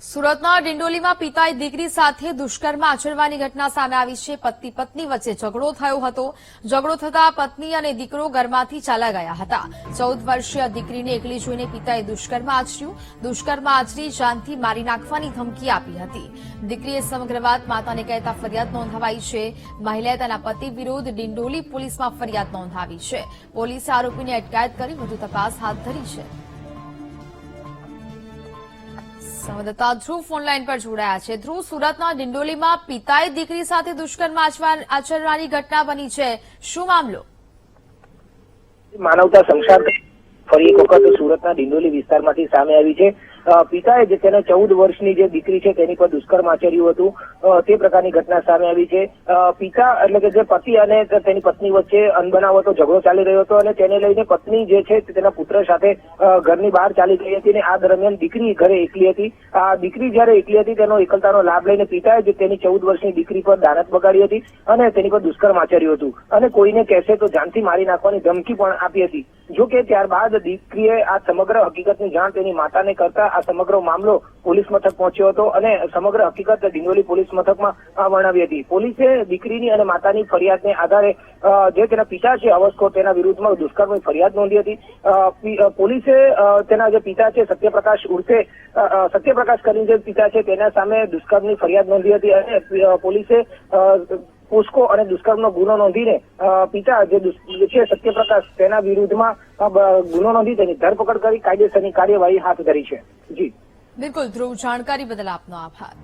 સુરતના ડિંડોલીમાં પિતાએ દીકરી સાથે દુષ્કર્મ આચરવાની ઘટના સામે આવી છે. પતિ પત્ની વચ્ચે ઝઘડો થયો હતો. ઝઘડો થતા પત્ની અને દીકરો ઘરમાંથી ચાલા ગયા હતા. ચૌદ વર્ષીય દીકરીને એકલી જોઈને પિતાએ દુષ્કર્મ આચર્યું. દુષ્કર્મ આચરી જાનથી મારી નાખવાની ધમકી આપી હતી. દીકરીએ સમગ્ર વાત માતાને કહેતા ફરિયાદ નોંધાવાઈ છે. મહિલાએ તેના પતિ વિરુદ્ધ ડિંડોલી પોલીસમાં ફરિયાદ નોંધાવી છે. પોલીસે આરોપીને અટકાયત કરી વધુ તપાસ હાથ ધરી છે. સંવાદદાતા ધ્રુવ ફોનલાઈન પર જોડાયા છે. ધ્રુવ, સુરતના ડિંડોલીમાં પિતાએ દીકરી સાથે દુષ્કર્મ આચરવાની ઘટના બની છે. શું મામલો? માનવતા સંસાર ફરી એક વખત સુરતના ડિંડોલી વિસ્તારમાંથી સામે આવી છે. પિતાએ જે તેને ચૌદ વર્ષની જે દીકરી છે તેની પર દુષ્કર્મ આચર્યું હતું. તે પ્રકારની ઘટના સામે આવી છે. પિતા એટલે કે જે પતિ અને તેની પત્ની વચ્ચે અનબનાવતો ઝઘડો ચાલી રહ્યો હતો અને તેને લઈને પત્ની જે છે તેના પુત્ર સાથે ઘરની બહાર ચાલી ગઈ હતી અને આ દરમિયાન દીકરી ઘરે એકલી હતી. આ દીકરી જ્યારે એકલી હતી તેનો એકલતાનો લાભ લઈને પિતાએ જે તેની ચૌદ વર્ષની દીકરી પર દાનત બગાડી હતી અને તેની પર દુષ્કર્મ આચર્યું હતું. અને કોઈને કહેશે તો જાનથી મારી નાખવાની ધમકી પણ આપી હતી. જો કે ત્યારબાદ દીકરીએ આ સમગ્ર હકીકતની જાણ તેની માતાને કરતા આ સમગ્ર મામલો પોલીસ મથક પહોંચ્યો હતો અને સમગ્ર હકીકત ડિંડોલી પોલીસ મથકમાં વર્ણવી હતી. પોલીસે દીકરીની અને માતાની ફરિયાદને આધારે જે તેના પિતા છે અવસ્કો તેના વિરુદ્ધમાં દુષ્કર્મની ફરિયાદ નોંધી હતી. પોલીસે તેના જે પિતા છે, સત્યપ્રકાશ ઉર્ફે સત્યપ્રકાશ કરીને જે પિતા છે, તેના સામે દુષ્કર્મની ફરિયાદ નોંધી હતી અને પોલીસે પોસ્કો અને દુષ્કર્મનો ગુનો નોંધીને પિતા જે છે સત્યપ્રકાશ, તેના વિરુદ્ધમાં ગુનો નોંધી તેની ધરપકડ કરી કાયદેસરની કાર્યવાહી હાથ ધરી છે. જી. બિલકુલ, ધ્રુવ, જાણકારી બદલ આપનો આભાર.